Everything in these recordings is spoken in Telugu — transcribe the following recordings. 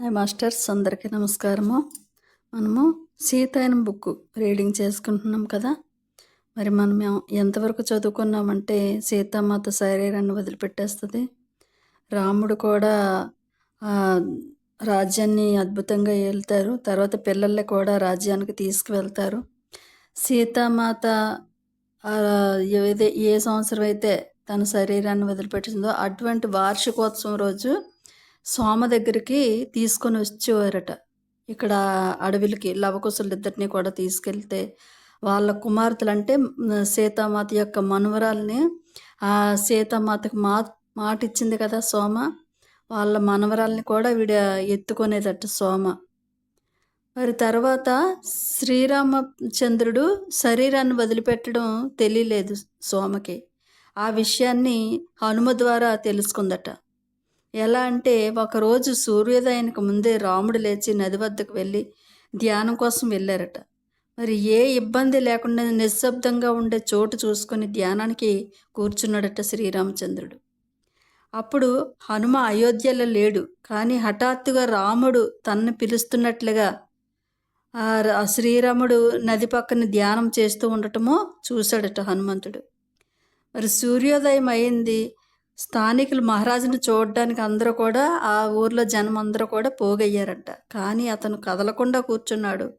హాయ్ మాస్టర్స్ అందరికీ నమస్కారము. మనము సీతాయనం బుక్ రీడింగ్ చేసుకుంటున్నాం కదా. మరి మనం ఎంతవరకు చదువుకున్నామంటే సీతామాత శరీరాన్ని వదిలిపెట్టేస్తుంది. రాముడు కూడా రాజ్యాన్ని అద్భుతంగా వెళ్తారు తర్వాత పిల్లల్ని కూడా రాజ్యానికి తీసుకువెళ్తారు. సీతామాత ఏదే ఏ సంవత్సరం అయితే తన శరీరాన్ని వదిలిపెట్టిందో అటువంటి వార్షికోత్సవం రోజు సోమ దగ్గరికి తీసుకొని వచ్చేవారట. ఇక్కడ అడవిలకి లవకుశలు ఇద్దరిని కూడా తీసుకెళ్తే వాళ్ళ కుమార్తెలు అంటే సీతామాత యొక్క మనవరాల్ని ఆ సీతామాతకు మా మాట ఇచ్చింది కదా సోమ? వాళ్ళ మనవరాల్ని కూడా వీడ ఎత్తుకునేదట సోమ. మరి తర్వాత శ్రీరామచంద్రుడు శరీరాన్ని వదిలిపెట్టడం తెలియలేదు సోమకి. ఆ విషయాన్ని హనుమ ద్వారా తెలుసుకుందట. ఎలా అంటే ఒకరోజు సూర్యోదయానికి ముందే రాముడు లేచి నది వద్దకు వెళ్ళి ధ్యానం కోసం వెళ్ళారట. మరి ఏ ఇబ్బంది లేకుండా నిశ్శబ్దంగా ఉండే చోటు చూసుకొని ధ్యానానికి కూర్చున్నాడట శ్రీరామచంద్రుడు. అప్పుడు హనుమ అయోధ్యలో లేడు కానీ హఠాత్తుగా రాముడు తనని పిలుస్తున్నట్లుగా ఆ ఆ శ్రీరాముడు నది పక్కన ధ్యానం చేస్తూ ఉండటమో చూశాడట హనుమంతుడు. మరి సూర్యోదయం అయింది స్థానికులు మహారాజును చూడడానికి అందరూ కూడా ఆ ఊర్లో జనం అందరూ కూడా పోగయ్యారంట. కానీ అతను కదలకుండా కూర్చున్నాడు.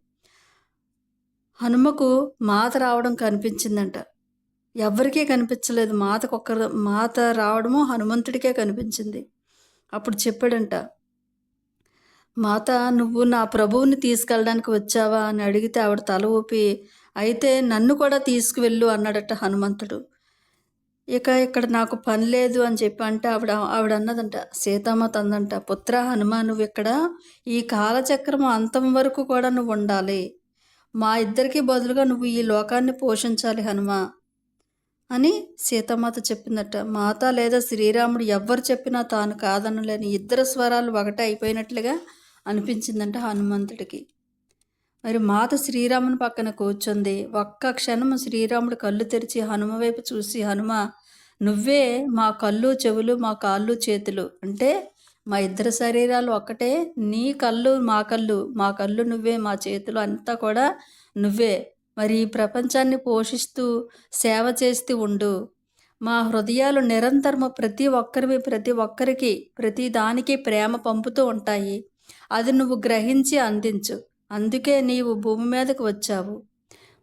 హనుమకు మాత రావడం కనిపించిందంట. ఎవ్వరికీ కనిపించలేదు. మాతకు ఒక్క మాత రావడము హనుమంతుడికే కనిపించింది. అప్పుడు చెప్పాడంట మాత నువ్వు నా ప్రభువుని తీసుకెళ్ళడానికి వచ్చావా? అని అడిగితే ఆవిడ తల ఊపి అయితే నన్ను కూడా తీసుకువెళ్ళు అన్నాడట హనుమంతుడు. ఇక ఇక్కడ నాకు పని లేదు అని చెప్పి అంటే ఆవిడ ఆవిడ అన్నదంట సీతామాత అందంట పుత్ర హనుమ నువ్వు ఇక్కడ ఈ కాలచక్రం అంతం వరకు కూడా నువ్వు ఉండాలి. మా ఇద్దరికి బదులుగా నువ్వు ఈ లోకాన్ని పోషించాలి హనుమ అని సీతామాత చెప్పిందట. మాత లేదా శ్రీరాముడు ఎవ్వరు చెప్పినా తాను కాదనలేని ఇద్దరు స్వరాలు ఒకటే అయిపోయినట్లుగా అనిపించిందంట హనుమంతుడికి. మరి మాత శ్రీరాముని పక్కన కూర్చుంది. ఒక్క క్షణం శ్రీరాముడు కళ్ళు తెరిచి హనుమ వైపు చూసి హనుమ నువ్వే మా కళ్ళు చెవులు మా కాళ్ళు చేతులు. అంటే మా ఇద్దరు శరీరాలు ఒక్కటే నీ కళ్ళు మా కళ్ళు. మా కళ్ళు నువ్వే మా చేతులు అంతా కూడా నువ్వే. మరి ఈ ప్రపంచాన్ని పోషిస్తూ సేవ చేస్తూ ఉండు. మా హృదయాలు నిరంతరము ప్రతి ఒక్కరివి ప్రతి ఒక్కరికి ప్రతి దానికి ప్రేమ పంపుతూ ఉంటాయి. అది నువ్వు గ్రహించి అందించు. అందుకే నీవు భూమి మీదకు వచ్చావు.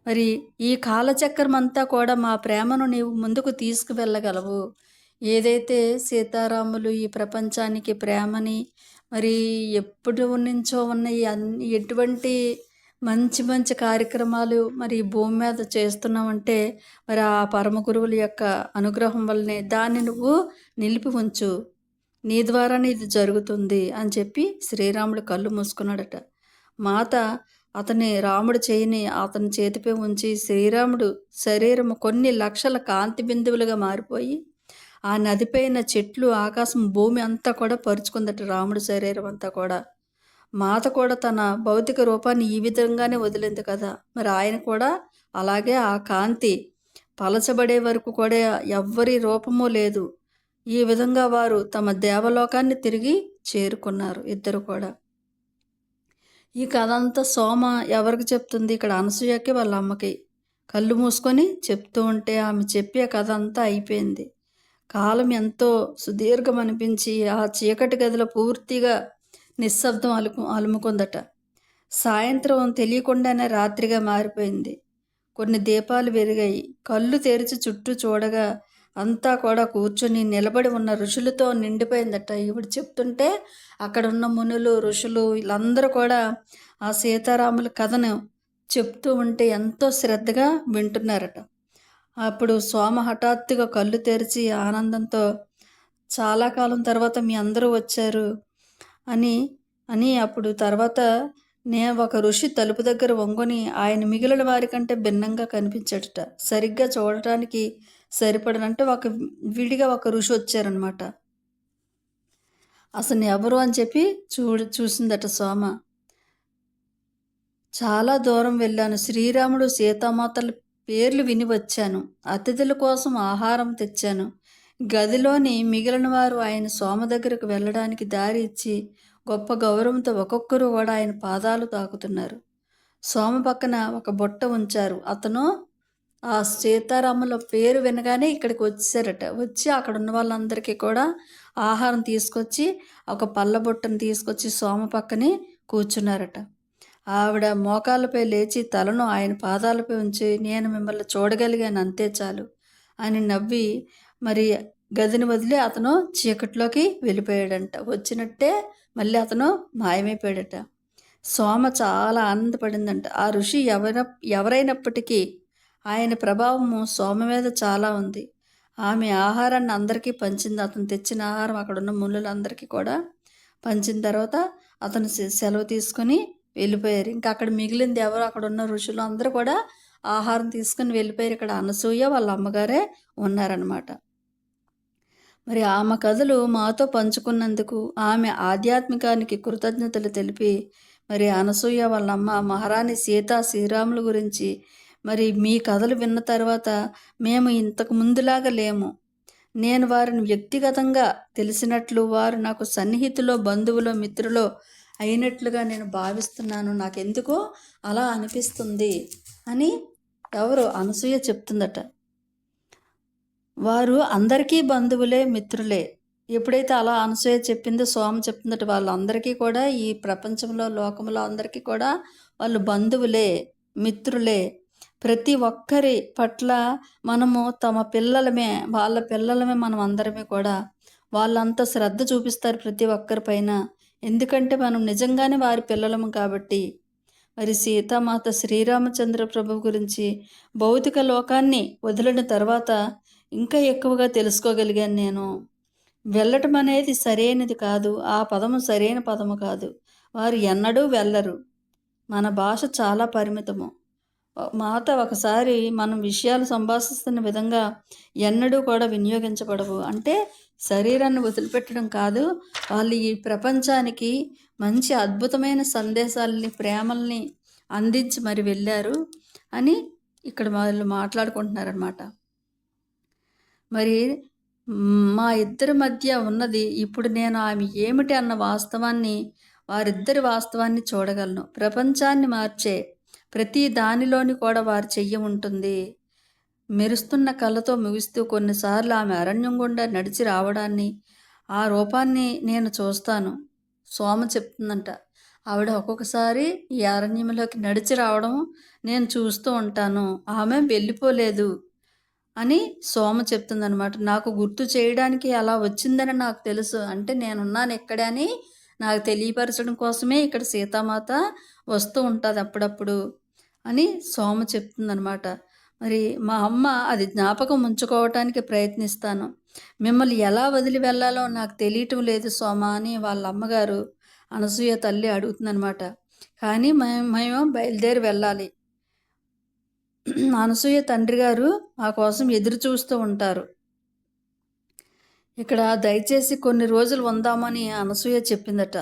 మరి ఈ కాలచక్రం అంతా కూడా మా ప్రేమను నీవు ముందుకు తీసుకువెళ్ళగలవు. ఏదైతే సీతారాములు ఈ ప్రపంచానికి ప్రేమని మరి ఎప్పుడు నుంచో ఉన్న ఈ అన్ని ఎటువంటి మంచి మంచి కార్యక్రమాలు మరి భూమి మీద చేస్తున్నామంటే మరి ఆ పరమ గురువుల యొక్క అనుగ్రహం వల్లనే దాన్ని నువ్వు నిలిపి ఉంచు. నీ ద్వారానే ఇది జరుగుతుంది అని చెప్పి శ్రీరాముడు కళ్ళు మూసుకున్నాడట. మాత అతని రాముడు చేయిని అతని చేతిపై ఉంచి శ్రీరాముడు శరీరము కొన్ని లక్షల కాంతి బిందువులుగా మారిపోయి ఆ నదిపైన చెట్లు ఆకాశం భూమి అంతా కూడా పరుచుకుందట రాముడి శరీరం అంతా కూడా. మాత కూడా తన భౌతిక రూపాన్ని ఈ విధంగానే వదిలింది కదా. మరి ఆయన కూడా అలాగే ఆ కాంతి పలచబడే వరకు కూడా ఎవ్వరి రూపము లేదు. ఈ విధంగా వారు తమ దేవలోకాన్ని తిరిగి చేరుకున్నారు ఇద్దరు కూడా. ఈ కథ అంతా సోమ ఎవరికి చెప్తుంది? ఇక్కడ అనసూయకి వాళ్ళ అమ్మకి. కళ్ళు మూసుకొని చెప్తూ ఉంటే ఆమె చెప్పే కథ అంతా అయిపోయింది. కాలం ఎంతో సుదీర్ఘం అనిపించి ఆ చీకటి గదిలో పూర్తిగా నిశ్శబ్దం అలుకు అలుముకుందట. సాయంత్రం తెలియకుండానే రాత్రిగా మారిపోయింది. కొన్ని దీపాలు వెలిగాయి కళ్ళు తెరిచి చుట్టూ చూడగా అంతా కూడా కూర్చొని నిలబడి ఉన్న ఋషులతో నిండిపోయిందట. ఈవిడ చెప్తుంటే అక్కడ ఉన్న మునులు ఋషులు వీళ్ళందరూ కూడా ఆ సీతారాముల కథను చెప్తూ ఉంటే ఎంతో శ్రద్ధగా వింటున్నారట. అప్పుడు సోమ హఠాత్తుగా కళ్ళు తెరిచి ఆనందంతో చాలా కాలం తర్వాత మీ అందరూ వచ్చారు అని అని అప్పుడు తర్వాత నే ఒక ఋషి తలుపు దగ్గర వంగుని ఆయన మిగిలిన వారి కంటే భిన్నంగా కనిపించడట. సరిగ్గా చూడటానికి సరిపడనంటే ఒక విడిగా ఒక ఋషి వచ్చారనమాట. అసలు ఎవరు అని చెప్పి చూ చూసిందట సోమ చాలా దూరం వెళ్ళాను. శ్రీరాముడు సీతామాతల పేర్లు విని వచ్చాను. అతిథుల కోసం ఆహారం తెచ్చాను. గదిలోని మిగిలిన వారు ఆయన సోమ దగ్గరకు వెళ్ళడానికి దారి ఇచ్చి గొప్ప గౌరవంతో ఒక్కొక్కరు కూడా ఆయన పాదాలు తాకుతున్నారు. సోమ పక్కన ఒక బుట్ట ఉంచారు. అతను ఆ సీతారాముల పేరు వినగానే ఇక్కడికి వచ్చారట. వచ్చి అక్కడ ఉన్న వాళ్ళందరికీ కూడా ఆహారం తీసుకొచ్చి ఒక పళ్ళ బుట్టను తీసుకొచ్చి సోమ పక్కనే కూర్చున్నారట. ఆవిడ మోకాళ్ళపై లేచి తలను ఆయన పాదాలపై ఉంచి నేను మిమ్మల్ని చూడగలిగాను అంతే చాలు అని నవ్వి మరి గదిని వదిలి అతను చీకట్లోకి వెళ్ళిపోయాడంట. వచ్చినట్టే మళ్ళీ అతను మాయమైపోయాడట. సోమ చాలా ఆనందపడిందంట. ఆ ఋషి ఎవర ఎవరైనప్పటికీ ఆయన ప్రభావము సోమ మీద చాలా ఉంది. ఆమె ఆహారాన్ని అందరికీ పంచింది. అతను తెచ్చిన ఆహారం అక్కడ ఉన్న మునులందరికీ కూడా పంచిన తర్వాత అతను సె- సెలవు తీసుకొని వెళ్ళిపోయారు. ఇంకా అక్కడ మిగిలింది ఎవరు? అక్కడ ఉన్న ఋషులు అందరూ కూడా ఆహారం తీసుకొని వెళ్ళిపోయారు. ఇక్కడ అనసూయ వాళ్ళ అమ్మగారే ఉన్నారనమాట మరి ఆమె కథలు మాతో పంచుకున్నందుకు ఆమె ఆధ్యాత్మికానికి కృతజ్ఞతలు తెలిపి మరి అనసూయ వాళ్ళ అమ్మ మహారాణి సీతా శ్రీరాముల గురించి మరి మీ కథలు విన్న తర్వాత మేము ఇంతకు ముందులాగా లేము. నేను వారిని వ్యక్తిగతంగా తెలిసినట్లు వారు నాకు సన్నిహితులో బంధువులో మిత్రులో అయినట్లుగా నేను భావిస్తున్నాను. నాకెందుకో అలా అనిపిస్తుంది అని ఎవరు అనసూయ చెప్తుందట. వారు అందరికీ బంధువులే మిత్రులే. ఎప్పుడైతే అలా అనసూయ చెప్పిందో సోమ చెప్తుందట వాళ్ళందరికీ కూడా ఈ ప్రపంచంలో లోకంలో అందరికీ కూడా వాళ్ళు బంధువులే మిత్రులే ప్రతి ఒక్కరి పట్ల మనము తమ పిల్లలమే వాళ్ళ పిల్లలమే మనం అందరమే కూడా వాళ్ళంత శ్రద్ధ చూపిస్తారు ప్రతి ఒక్కరి పైన. ఎందుకంటే మనం నిజంగానే వారి పిల్లలము కాబట్టి. మరి సీతామాత శ్రీరామచంద్ర ప్రభు గురించి భౌతిక లోకాన్ని వదిలిన తర్వాత ఇంకా ఎక్కువగా తెలుసుకోగలిగాను నేను. వెళ్ళటం అనేది సరైనది కాదు. ఆ పదము సరైన పదము కాదు. వారు ఎన్నడూ వెళ్ళరు. మన భాష చాలా పరిమితము. మాట ఒకసారి మనం విషయాలు సంభాషిస్తున్న విధంగా ఎన్నడూ కూడా వినియోగించబడవు. అంటే శరీరాన్ని వదిలిపెట్టడం కాదు వాళ్ళు ఈ ప్రపంచానికి మంచి అద్భుతమైన సందేశాలని ప్రేమల్ని అందించి మరి వెళ్ళారు అని ఇక్కడ వాళ్ళు మాట్లాడుకుంటున్నారనమాట మరి మా ఇద్దరి మధ్య ఉన్నది ఇప్పుడు నేను ఆమె ఏమిటి అన్న వాస్తవాన్ని వారిద్దరి వాస్తవాన్ని చూడగలను. ప్రపంచాన్ని మార్చే ప్రతి దానిలోని కూడా వారి చెయ్యి ఉంటుంది. మెరుస్తున్న కళ్ళతో ముగిస్తూ కొన్నిసార్లు ఆమె అరణ్యం గుండా నడిచి రావడాన్ని ఆ రూపాన్ని నేను చూస్తాను. సోమ చెప్తుందంట. ఆవిడ ఒక్కొక్కసారి ఈ అరణ్యంలోకి నడిచి రావడం నేను చూస్తూ ఉంటాను. ఆమె వెళ్ళిపోలేదు అని సోమ చెప్తుందనమాట నాకు గుర్తు చేయడానికి అలా వచ్చిందని నాకు తెలుసు. అంటే నేనున్నాను ఎక్కడే అని నాకు తెలియపరచడం కోసమే ఇక్కడ సీతామాత వస్తూ ఉంటుంది అప్పుడప్పుడు. అని సోమ చెప్తుందనమాట మరి మా అమ్మ అది జ్ఞాపకం ఉంచుకోవటానికి ప్రయత్నిస్తాను. మిమ్మల్ని ఎలా వదిలి వెళ్ళాలో నాకు తెలియటం లేదు సోమ అని వాళ్ళ అమ్మగారు అనసూయ తల్లి అడుగుతుందనమాట కానీ మేము మేము బయలుదేరి వెళ్ళాలి. అనసూయ తండ్రి గారు మా కోసం ఎదురు చూస్తూ ఉంటారు. ఇక్కడ దయచేసి కొన్ని రోజులు ఉందామని అనసూయ చెప్పిందట.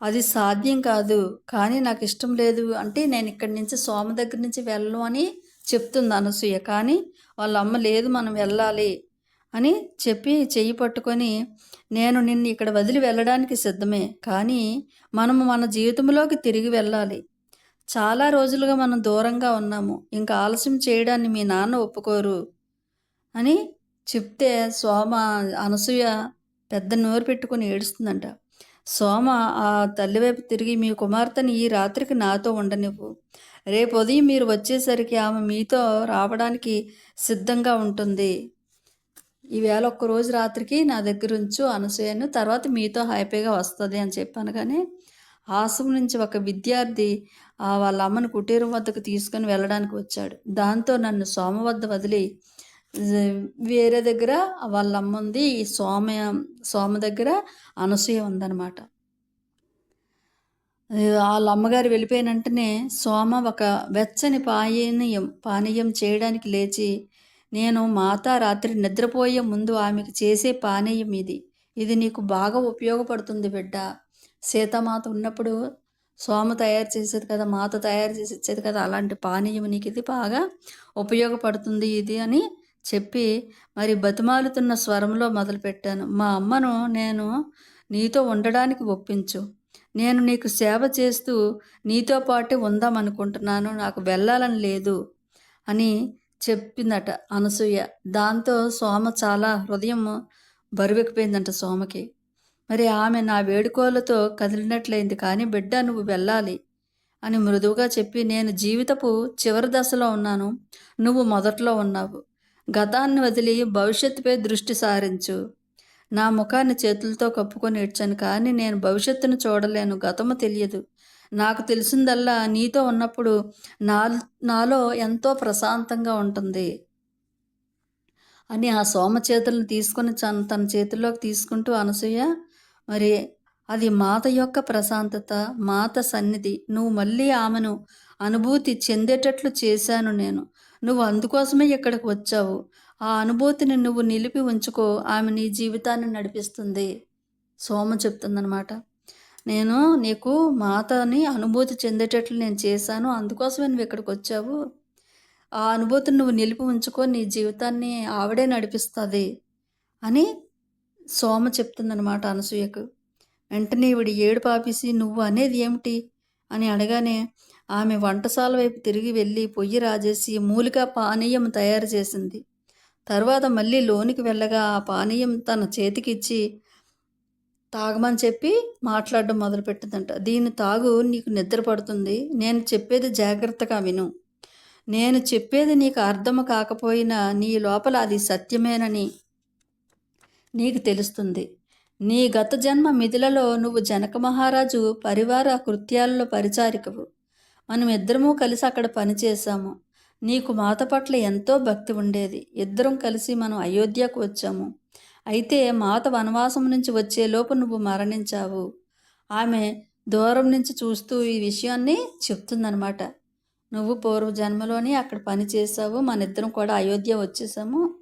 అది సాధ్యం కాదు కానీ నాకు ఇష్టం లేదు అంటే నేను ఇక్కడి నుంచి సోమ దగ్గర నుంచి వెళ్ళను అని చెప్తుంది అనసూయ. కానీ వాళ్ళ అమ్మ లేదు మనం వెళ్ళాలి అని చెప్పి చెయ్యి పట్టుకొని నేను నిన్ను ఇక్కడ వదిలి వెళ్ళడానికి సిద్ధమే కానీ మనము మన జీవితంలోకి తిరిగి వెళ్ళాలి. చాలా రోజులుగా మనం దూరంగా ఉన్నాము ఇంకా ఆలస్యం చేయడాన్ని మీ నాన్న ఒప్పుకోరు అని చెప్తే సోమ అనసూయ పెద్ద నోరు పెట్టుకొని ఏడుస్తుందంట. సోమ ఆ తల్లివైపు తిరిగి మీ కుమార్తెని ఈ రాత్రికి నాతో ఉండనివ్వు. రేపు ఉదయం మీరు వచ్చేసరికి ఆమె మీతో రావడానికి సిద్ధంగా ఉంటుంది. ఈవేళ ఒక్క రోజు రాత్రికి నా దగ్గర ఉంచు అనసూయను. తర్వాత మీతో హ్యాపీగా వస్తుంది అని చెప్పాను. కానీ ఆశ్రమం నుంచి ఒక విద్యార్థి ఆ వాళ్ళ అమ్మని కుటీరం వద్దకు తీసుకొని వెళ్ళడానికి వచ్చాడు. దాంతో నన్ను సోమ వద్ద వదిలి వేరే దగ్గర వాళ్ళ అమ్మ ఉంది ఈ సోమ సోమ దగ్గర అనసూయ ఉందన్నమాట. వాళ్ళ అమ్మగారు వెళ్ళిపోయిన వెంటనే సోమ ఒక వెచ్చని పానీయం పానీయం చేయడానికి లేచి నేను మాత రాత్రి నిద్రపోయే ముందు ఆమెకు చేసే పానీయం ఇది. ఇది నీకు బాగా ఉపయోగపడుతుంది బిడ్డ. సీతామాత ఉన్నప్పుడు సోమ తయారు చేసేది కదా మాత తయారు చేసి ఇచ్చేది కదా అలాంటి పానీయం నీకు ఇది బాగా ఉపయోగపడుతుంది ఇది అని చెప్పి మరి బతిమాలుతున్న స్వరంలో మొదలుపెట్టాను. మా అమ్మను నేను నీతో ఉండడానికి ఒప్పించు. నేను నీకు సేవ చేస్తూ నీతో పాటే ఉందామనుకుంటున్నాను. నాకు వెళ్ళాలని లేదు అని చెప్పిందట అనసూయ. దాంతో సోమ చాలా హృదయం బరువెక్కిపోయిందంట సోమకి. మరి ఆమె నా వేడుకోలతో కదిలినట్లయింది కానీ బిడ్డ నువ్వు వెళ్ళాలి అని మృదువుగా చెప్పి నేను జీవితపు చివరి దశలో ఉన్నాను. నువ్వు మొదట్లో ఉన్నావు. గతాన్ని వదిలి భవిష్యత్తుపై దృష్టి సారించు. నా ముఖాన్ని చేతులతో కప్పుకొని ఏడ్చాను కానీ నేను భవిష్యత్తును చూడలేను. గతము తెలియదు. నాకు తెలిసిందల్లా నీతో ఉన్నప్పుడు నా నాలో ఎంతో ప్రశాంతంగా ఉంటుంది. అని ఆ సోమ చేతులను తీసుకొని తన చేతుల్లోకి తీసుకుంటూ అనసూయ మరి అది మాత యొక్క ప్రశాంతత మాత సన్నిధి నువ్వు మళ్ళీ ఆమెను అనుభూతి చెందేటట్లు చేశాను నేను. నువ్వు అందుకోసమే ఇక్కడికి వచ్చావు. ఆ అనుభూతిని నువ్వు నిలిపి ఉంచుకో. ఆమె నీ జీవితాన్ని నడిపిస్తుంది. సోమ చెప్తుందనమాట నేను నీకు మాతని అనుభూతి చెందేటట్లు నేను చేశాను. అందుకోసమే నువ్వు ఇక్కడికి వచ్చావు. ఆ అనుభూతిని నువ్వు నిలిపి ఉంచుకో. నీ జీవితాన్ని ఆవిడే నడిపిస్తుంది అని సోమ చెప్తుందనమాట అనసూయకు. వెంటనే ఈవిడ ఏడు పాపిసి నువ్వు అనేది ఏమిటి? అని అడగానే ఆమె వంటశాల వైపు తిరిగి వెళ్ళి పొయ్యి రాజేసి మూలిక పానీయం తయారు చేసింది. తర్వాత మళ్ళీ లోనికి వెళ్ళగా ఆ పానీయం తన చేతికిచ్చి తాగమని చెప్పి మాట్లాడడం మొదలుపెట్టిందంట. దీన్ని తాగు నీకు నిద్ర పడుతుంది. నేను చెప్పేది జాగ్రత్తగా విను. నేను చెప్పేది నీకు అర్థం కాకపోయినా నీ లోపల అది సత్యమేనని నీకు తెలుస్తుంది. నీ గత జన్మ మిథులలో నువ్వు జనక మహారాజు పరివార కృత్యాలలో పరిచారికవు. మనం ఇద్దరము కలిసి అక్కడ పనిచేశాము నీకు మాత పట్ల ఎంతో భక్తి ఉండేది. ఇద్దరం కలిసి మనం అయోధ్యకు వచ్చాము. అయితే మాత వనవాసం నుంచి వచ్చేలోపు నువ్వు మరణించావు. ఆమె దూరం నుంచి చూస్తూ ఈ విషయాన్ని చెప్తుందనమాట నువ్వు పూర్వ జన్మలోనే అక్కడ పని చేసావు మన ఇద్దరం కూడా అయోధ్య వచ్చేసాము.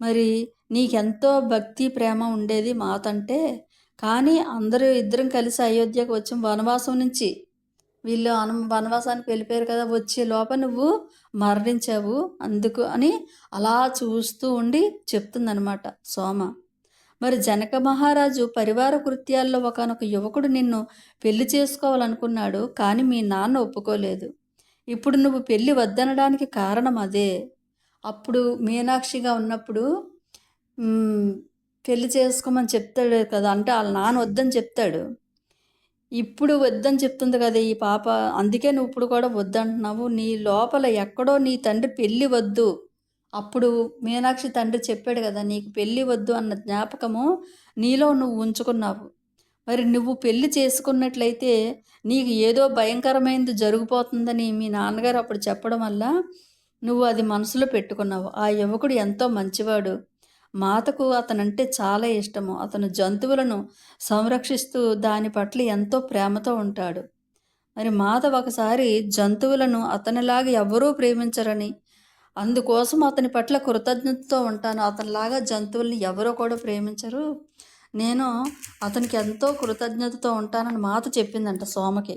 మరి నీకెంతో భక్తి ప్రేమ ఉండేది మాతంటే. కానీ అందరూ ఇద్దరం కలిసి అయోధ్యకు వచ్చాం. వనవాసం నుంచి వీళ్ళు అను వనవాసానికి వెళ్ళిపోయారు కదా వచ్చే లోప నువ్వు మరణించావు. అందుకు అని అలా చూస్తూ ఉండి చెప్తుందనమాట సోమ. మరి జనక మహారాజు పరివార కృత్యాల్లో ఒకనొక యువకుడు నిన్ను పెళ్ళి చేసుకోవాలనుకున్నాడు కానీ మీ నాన్న ఒప్పుకోలేదు. ఇప్పుడు నువ్వు పెళ్ళి వద్దనడానికి కారణం అదే. అప్పుడు మీనాక్షిగా ఉన్నప్పుడు పెళ్ళి చేసుకోమని చెప్తాడు కదా అంటే వాళ్ళ నాన్న వద్దని చెప్తాడు. ఇప్పుడు వద్దని చెప్తుంది కదా ఈ పాప. అందుకే నువ్వు ఇప్పుడు కూడా వద్దంటున్నావు. నీ లోపల ఎక్కడో నీ తండ్రి పెళ్ళి వద్దు. అప్పుడు మీనాక్షి తండ్రి చెప్పాడు కదా నీకు పెళ్ళి వద్దు అన్న జ్ఞాపకము నీలో నువ్వు ఉంచుకున్నావు. మరి నువ్వు పెళ్ళి చేసుకున్నట్లయితే నీకు ఏదో భయంకరమైనది జరిగిపోతుందని మీ నాన్నగారు అప్పుడు చెప్పడం వల్ల నువ్వు అది మనసులో పెట్టుకున్నావు. ఆ యువకుడు ఎంతో మంచివాడు. మాతకు అతనంటే చాలా ఇష్టము. అతను జంతువులను సంరక్షిస్తూ దాని పట్ల ఎంతో ప్రేమతో ఉంటాడు. మరి మాత ఒకసారి జంతువులను అతనిలాగా ఎవ్వరూ ప్రేమించరని అందుకోసం అతని పట్ల కృతజ్ఞతతో ఉంటాను. అతనిలాగా జంతువుల్ని ఎవరో కూడా ప్రేమించరు. నేను అతనికి ఎంతో కృతజ్ఞతతో ఉంటానని మాత చెప్పిందంట సోమకి.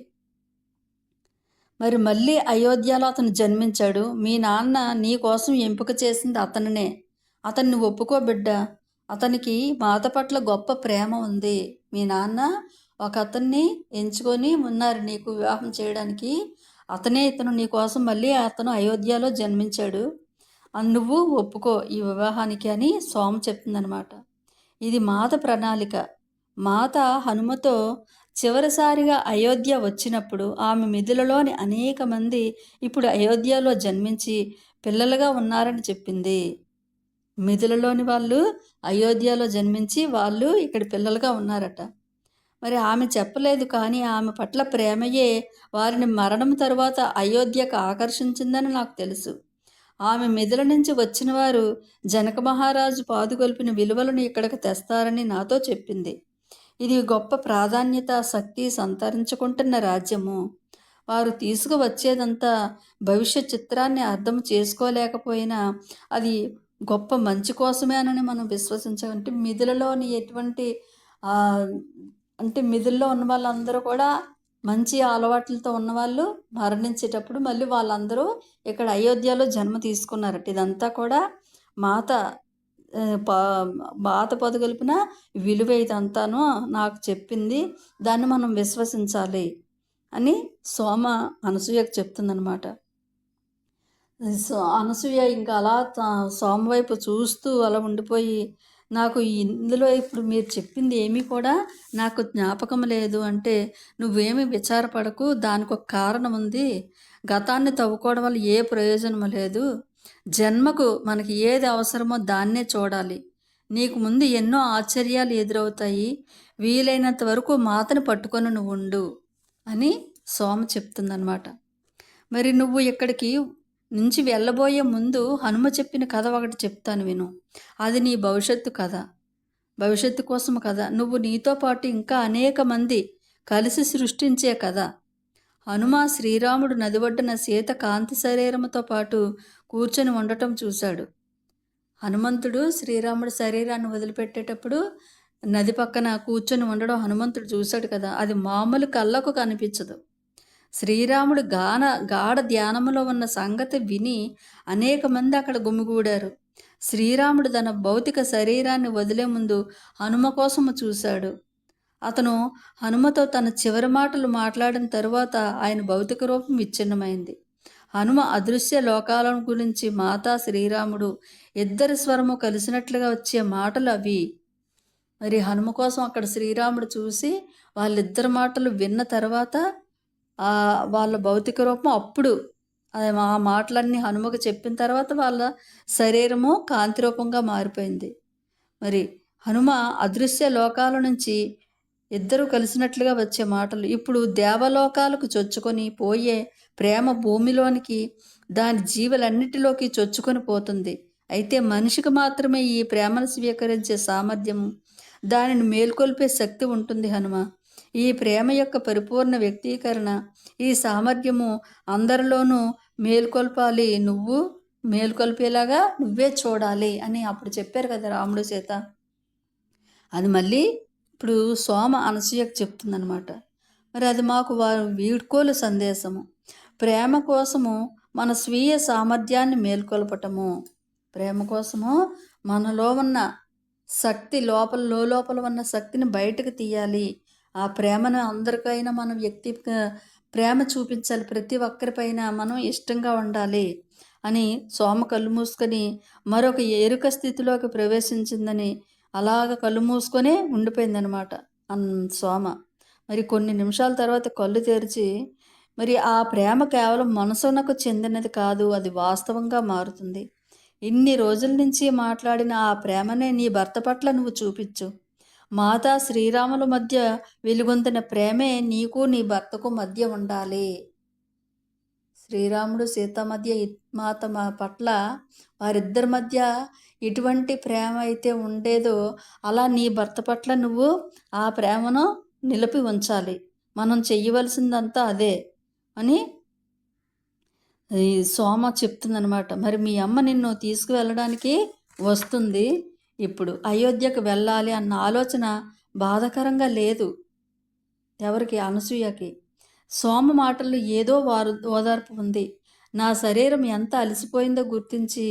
మరి మళ్ళీ అయోధ్యలో అతను జన్మించాడు. మీ నాన్న నీ కోసం ఎంపిక చేసింది అతనినే. అతన్ని ఒప్పుకో బిడ్డ. అతనికి మాత పట్ల గొప్ప ప్రేమ ఉంది. మీ నాన్న ఒక అతన్ని ఎంచుకొని ఉన్నారు నీకు వివాహం చేయడానికి. అతనే ఇతను నీకోసం మళ్ళీ అతను అయోధ్యలో జన్మించాడు. అన్ నువ్వు ఒప్పుకో ఈ వివాహానికి అని సోమ చెప్తుందనమాట ఇది మాత ప్రణాళిక. మాత హనుమతో చివరిసారిగా అయోధ్య వచ్చినప్పుడు ఆమె మిథులలోని అనేక మంది ఇప్పుడు అయోధ్యలో జన్మించి పిల్లలుగా ఉన్నారని చెప్పింది. మిథులలోని వాళ్ళు అయోధ్యలో జన్మించి వాళ్ళు ఇక్కడ పిల్లలుగా ఉన్నారట. మరి ఆమె చెప్పలేదు కానీ ఆమె పట్ల ప్రేమయే వారిని మరణం తరువాత అయోధ్యకు ఆకర్షించిందని నాకు తెలుసు. ఆమె మిథుల నుంచి వచ్చిన వారు జనక మహారాజు పాదుకొల్పిన విలువలను ఇక్కడికి తెస్తారని నాతో చెప్పింది. ఇది గొప్ప ప్రాధాన్యత శక్తి సంతరించుకుంటున్న రాజ్యము. వారు తీసుకువచ్చేదంతా భవిష్య చిత్రాన్ని అర్థం చేసుకోలేకపోయినా అది గొప్ప మంచి కోసమేనని మనం విశ్వసించాలంటే మిధులలోని ఎటువంటి అంటే మిధుల్లో ఉన్న వాళ్ళందరూ కూడా మంచి అలవాట్లతో ఉన్నవాళ్ళు మరణించేటప్పుడు మళ్ళీ వాళ్ళందరూ ఇక్కడ అయోధ్యలో జన్మ తీసుకున్నారట. ఇదంతా కూడా మాత బాత పొదగలిపిన విలువ ఇదంతాను నాకు చెప్పింది. దాన్ని మనం విశ్వసించాలి అని సోమ అనసూయకు చెప్తుందనమాట సో అనసూయ ఇంకా అలా సోమ వైపు చూస్తూ అలా ఉండిపోయి నాకు ఇందులో ఇప్పుడు మీరు చెప్పింది ఏమీ కూడా నాకు జ్ఞాపకం లేదు. అంటే నువ్వేమి విచారపడకు. దానికి ఒక కారణం ఉంది. గతాన్ని తవ్వుకోవడం వల్ల ఏ ప్రయోజనం లేదు. జన్మకు మనకి ఏది అవసరమో దాన్నే చూడాలి. నీకు ముందు ఎన్నో ఆశ్చర్యాలు ఎదురవుతాయి. వీలైనంత వరకు మాతను పట్టుకొని నువ్వు ఉండు అని సోమ చెప్తుందన్నమాట. మరి నువ్వు ఇక్కడికి నుంచి వెళ్ళబోయే ముందు హనుమ చెప్పిన కథ ఒకటి చెప్తాను విను. అది నీ భవిష్యత్తు కథ. భవిష్యత్తు కోసం కథ. నువ్వు నీతో పాటు ఇంకా అనేక మంది కలిసి సృష్టించే కథ. హనుమ శ్రీరాముడు నది సీత కాంతి శరీరముతో పాటు కూర్చొని ఉండటం చూశాడు. హనుమంతుడు శ్రీరాముడి శరీరాన్ని వదిలిపెట్టేటప్పుడు నది పక్కన కూర్చొని ఉండడం హనుమంతుడు చూశాడు కదా. అది మామూలు కళ్ళకు కనిపించదు. శ్రీరాముడు గాన గాఢ ధ్యానములో ఉన్న సంగతి విని అనేక మంది అక్కడ గుమిగూడారు. శ్రీరాముడు తన భౌతిక శరీరాన్ని వదిలే ముందు హనుమ కోసము చూశాడు. అతను హనుమతో తన చివరి మాటలు మాట్లాడిన తరువాత ఆయన భౌతిక రూపం విచ్ఛిన్నమైంది. హనుమ అదృశ్య లోకాల గురించి మాతా శ్రీరాముడు ఇద్దరి స్వరము కలిసినట్లుగా వచ్చే మాటలు అవి. మరి హనుమ కోసం అక్కడ శ్రీరాముడు చూసి వాళ్ళిద్దరి మాటలు విన్న తర్వాత వాళ్ళ భౌతిక రూపం అప్పుడు ఆ ఆ మాటలన్నీ హనుమకు చెప్పిన తర్వాత వాళ్ళ శరీరము కాంతి రూపంగా మారిపోయింది. మరి హనుమ అదృశ్య లోకాల నుంచి ఇద్దరు కలిసినట్లుగా వచ్చే మాటలు. ఇప్పుడు దేవలోకాలకు చొచ్చుకొని పోయే ప్రేమ భూమిలోనికి దాని జీవులన్నిటిలోకి చొచ్చుకొని పోతుంది. అయితే మనిషికి మాత్రమే ఈ ప్రేమను స్వీకరించే సామర్థ్యం దానిని మేల్కొల్పే శక్తి ఉంటుంది హనుమ. ఈ ప్రేమ యొక్క పరిపూర్ణ వ్యక్తీకరణ ఈ సామర్థ్యము అందరిలోనూ మేల్కొల్పాలి. నువ్వు మేల్కొల్పేలాగా నువ్వే చూడాలి అని అప్పుడు చెప్పారు కదా రాముడు సీత. అది మళ్ళీ ఇప్పుడు సోమ అనసూయకు చెప్తుందనమాట మరి అది మాకు వారు వీడ్కోలు సందేశము. ప్రేమ కోసము మన స్వీయ సామర్థ్యాన్ని మేల్కొల్పటము. ప్రేమ కోసము మనలో ఉన్న శక్తి లోపల లోపల ఉన్న శక్తిని బయటకు తీయాలి. ఆ ప్రేమను అందరికైనా మనం వ్యక్తి ప్రేమ చూపించాలి. ప్రతి ఒక్కరిపైన మనం ఇష్టంగా ఉండాలి అని సోమ కళ్ళు మూసుకొని మరొక ఎరుక స్థితిలోకి ప్రవేశించిందని అలాగ కళ్ళు మూసుకొనే ఉండిపోయిందనమాట అన్ సోమ. మరి కొన్ని నిమిషాల తర్వాత కళ్ళు తెరిచి మరి ఆ ప్రేమ కేవలం మనసునకు చెందినది కాదు అది వాస్తవంగా మారుతుంది. ఇన్ని రోజుల నుంచి మాట్లాడిన ఆ ప్రేమనే నీ భర్త పట్ల నువ్వు చూపించు. మాతా శ్రీరాముల మధ్య వెలుగొందిన ప్రేమే నీకు నీ భర్తకు మధ్య ఉండాలి. శ్రీరాముడు సీత మధ్య మాత మా పట్ల వారిద్దరి మధ్య ఎటువంటి ప్రేమ అయితే ఉండేదో అలా నీ భర్త పట్ల నువ్వు ఆ ప్రేమను నిలిపి ఉంచాలి. మనం చెయ్యవలసిందంతా అదే అని సోమ చెప్తుందనమాట మరి మీ అమ్మ నిన్ను తీసుకువెళ్ళడానికి వస్తుంది. ఇప్పుడు అయోధ్యకు వెళ్ళాలి అన్న ఆలోచన బాధాకరంగా లేదు. ఎవరికి? అనసూయకి. సోమ మాటల్లో ఏదో వారు ఓదార్పు ఉంది. నా శరీరం ఎంత అలసిపోయిందో గుర్తించి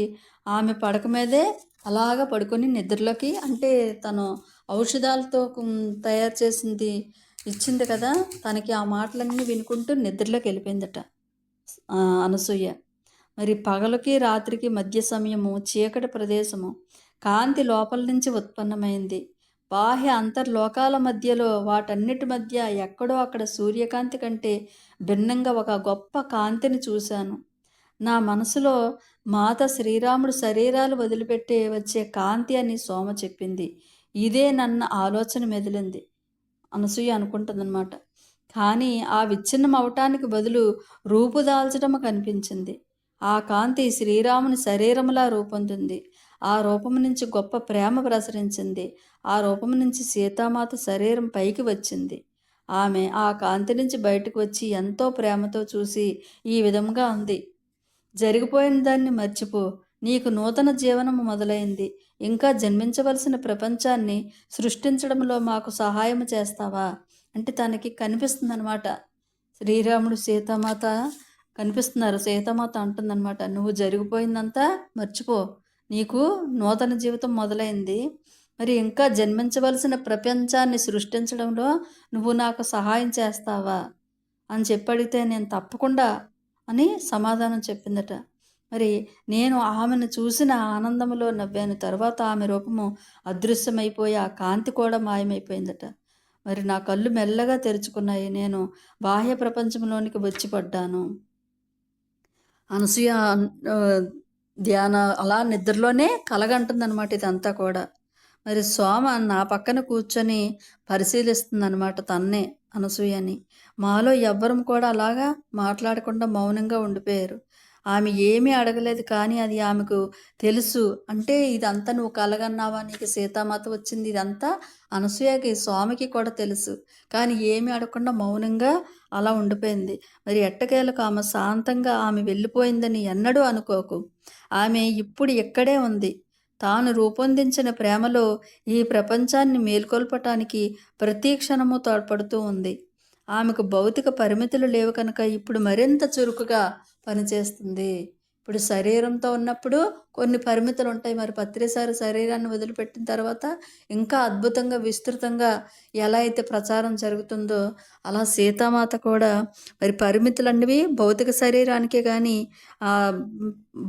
ఆమె పడక మీదే అలాగ పడుకొని నిద్రలోకి అంటే తను ఔషధాలతో తయారు చేసింది ఇచ్చింది కదా? తనకి ఆ మాటలన్నీ వినుకుంటూ నిద్రలోకి వెళ్ళిపోయిందట అనసూయ. మరి పగలకి రాత్రికి మధ్య సమయము చీకటి ప్రదేశము. కాంతి లోపల నుంచి ఉత్పన్నమైంది. బాహ్య అంతర్లోకాల మధ్యలో వాటన్నిటి మధ్య ఎక్కడో అక్కడ సూర్యకాంతి కంటే భిన్నంగా ఒక గొప్ప కాంతిని చూశాను. నా మనసులో మాత శ్రీరాముడు శరీరాలు వదిలిపెట్టే వచ్చే కాంతి అని సోమ చెప్పింది. ఇదే నన్న ఆలోచన మెదిలింది. అనసూయ అనుకుంటుందన్నమాట. కానీ ఆ విచ్ఛిన్నం అవటానికి బదులు రూపుదాల్చడం కనిపించింది. ఆ కాంతి శ్రీరాముని శరీరములా రూపొందింది. ఆ రూపము నుంచి గొప్ప ప్రేమ ప్రసరించింది. ఆ రూపము నుంచి సీతామాత శరీరం పైకి వచ్చింది. ఆమె ఆ కాంతి నుంచి బయటకు వచ్చి ఎంతో ప్రేమతో చూసి ఈ విధంగా ఉంది జరిగిపోయిన దాన్ని మర్చిపో. నీకు నూతన జీవనము మొదలైంది. ఇంకా జన్మించవలసిన ప్రపంచాన్ని సృష్టించడంలో మాకు సహాయం చేస్తావా? అంటే తనకి కనిపిస్తుంది అనమాట శ్రీరాముడు సీతామాత కనిపిస్తున్నారు. సీతామాత అంటుందన్నమాట. నువ్వు జరిగిపోయిందంతా మర్చిపో. నీకు నూతన జీవితం మొదలైంది. మరి ఇంకా జన్మించవలసిన ప్రపంచాన్ని సృష్టించడంలో నువ్వు నాకు సహాయం చేస్తావా? అని చెప్పడితే నేను తప్పకుండా అని సమాధానం చెప్పిందట. మరి నేను ఆమెను చూసిన ఆనందంలో నవ్వాను. తర్వాత ఆమె రూపము అదృశ్యమైపోయి ఆ కాంతి కూడా మాయమైపోయిందట. మరి నా కళ్ళు మెల్లగా తెరుచుకున్నాయి. నేను బాహ్య ప్రపంచంలోనికి వచ్చి పడ్డాను. అనసూయ ధ్యాన అలా నిద్రలోనే కలగంటుందన్నమాట ఇదంతా కూడా. మరి సోమ నా పక్కన కూర్చొని పరిశీలిస్తుందన్నమాట తన్నే అనసూయని. మాలో ఎవ్వరం కూడా అలాగా మాట్లాడకుండా మౌనంగా ఉండిపోయారు. ఆమె ఏమీ అడగలేదు కానీ అది ఆమెకు తెలుసు. అంటే ఇదంతా నువ్వు కలగన్నావా? నీకు సీతామాత వచ్చింది ఇదంతా? అనసూయకి స్వామికి కూడా తెలుసు. కానీ ఏమీ అడగకుండా మౌనంగా అలా ఉండిపోయింది. మరి ఎట్టకేలకు ఆమె శాంతంగా ఆమె వెళ్ళిపోయిందని ఎన్నడూ అనుకోకు. ఆమె ఇప్పుడు ఇక్కడే ఉంది. తాను రూపొందించిన ప్రేమలో ఈ ప్రపంచాన్ని మేల్కొల్పటానికి ప్రతి క్షణము తోడ్పడుతూ ఉంది. ఆమెకు భౌతిక పరిమితులు లేవు కనుక ఇప్పుడు మరింత చురుకుగా పనిచేస్తుంది. ఇప్పుడు శరీరంతో ఉన్నప్పుడు కొన్ని పరిమితులు ఉంటాయి. మరి పత్రిసారి శరీరాన్ని వదిలిపెట్టిన తర్వాత ఇంకా అద్భుతంగా విస్తృతంగా ఎలా అయితే ప్రచారం జరుగుతుందో అలా సీతామాత కూడా మరి పరిమితులు అన్నవి భౌతిక శరీరానికే కానీ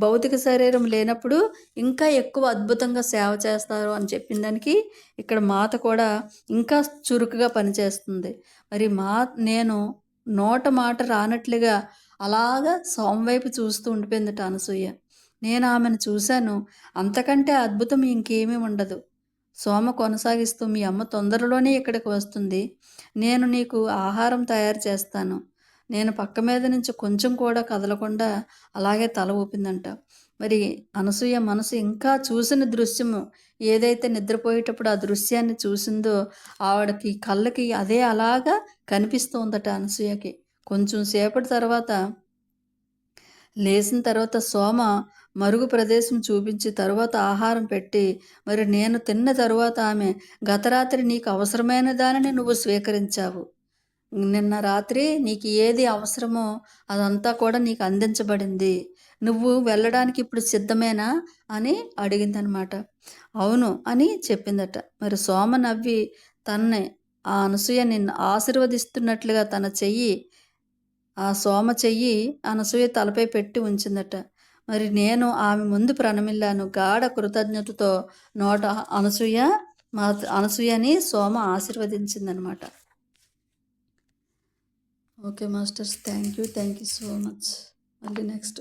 భౌతిక శరీరం లేనప్పుడు ఇంకా ఎక్కువ అద్భుతంగా సేవ చేస్తారు అని చెప్పిన దానికి ఇక్కడ మాత కూడా ఇంకా చురుకుగా పనిచేస్తుంది. మరి మా నేను నోట మాట రానట్లుగా అలాగా సోమవైపు చూస్తూ ఉండిపోయిందట అనసూయ. నేను ఆమెను చూశాను. అంతకంటే అద్భుతం ఇంకేమీ ఉండదు. సోమ కొనసాగిస్తూ మీ అమ్మ తొందరలోనే ఇక్కడికి వస్తుంది. నేను నీకు ఆహారం తయారు చేస్తాను. నేను పక్క మీద నుంచి కొంచెం కూడా కదలకుండా అలాగే తల ఊపిందంట. మరి అనసూయ మనసు ఇంకా చూసిన దృశ్యము ఏదైతే నిద్రపోయేటప్పుడు ఆ దృశ్యాన్ని చూసిందో ఆవిడకి కళ్ళకి అదే అలాగా కనిపిస్తుందట అనసూయకి. కొంచెం సేపటి తర్వాత లేచిన తర్వాత సోమ మరుగు ప్రదేశం చూపించి తర్వాత ఆహారం పెట్టి మరి నేను తిన్న తర్వాత ఆమె గత రాత్రి నీకు అవసరమైన దానిని నువ్వు స్వీకరించావు. నిన్న రాత్రి నీకు ఏది అవసరమో అదంతా కూడా నీకు అందించబడింది. నువ్వు వెళ్ళడానికి ఇప్పుడు సిద్ధమేనా? అని అడిగిందనమాట. అవును అని చెప్పిందట. మరి సోమ నవ్వి తన్నే ఆ అనసూయ నిన్ను ఆశీర్వదిస్తున్నట్లుగా తన చెయ్యి ఆ సోమ చెయ్యి అనసూయ తలపై పెట్టి ఉంచిందట. మరి నేను ఆమె ముందు ప్రణమిల్లాను. గాఢ కృతజ్ఞతతో నోట అనసూయ మా అనసూయని సోమ ఆశీర్వదించిందనమాట. Okay masters thank you. Thank you so much. మళ్ళీ నెక్స్ట్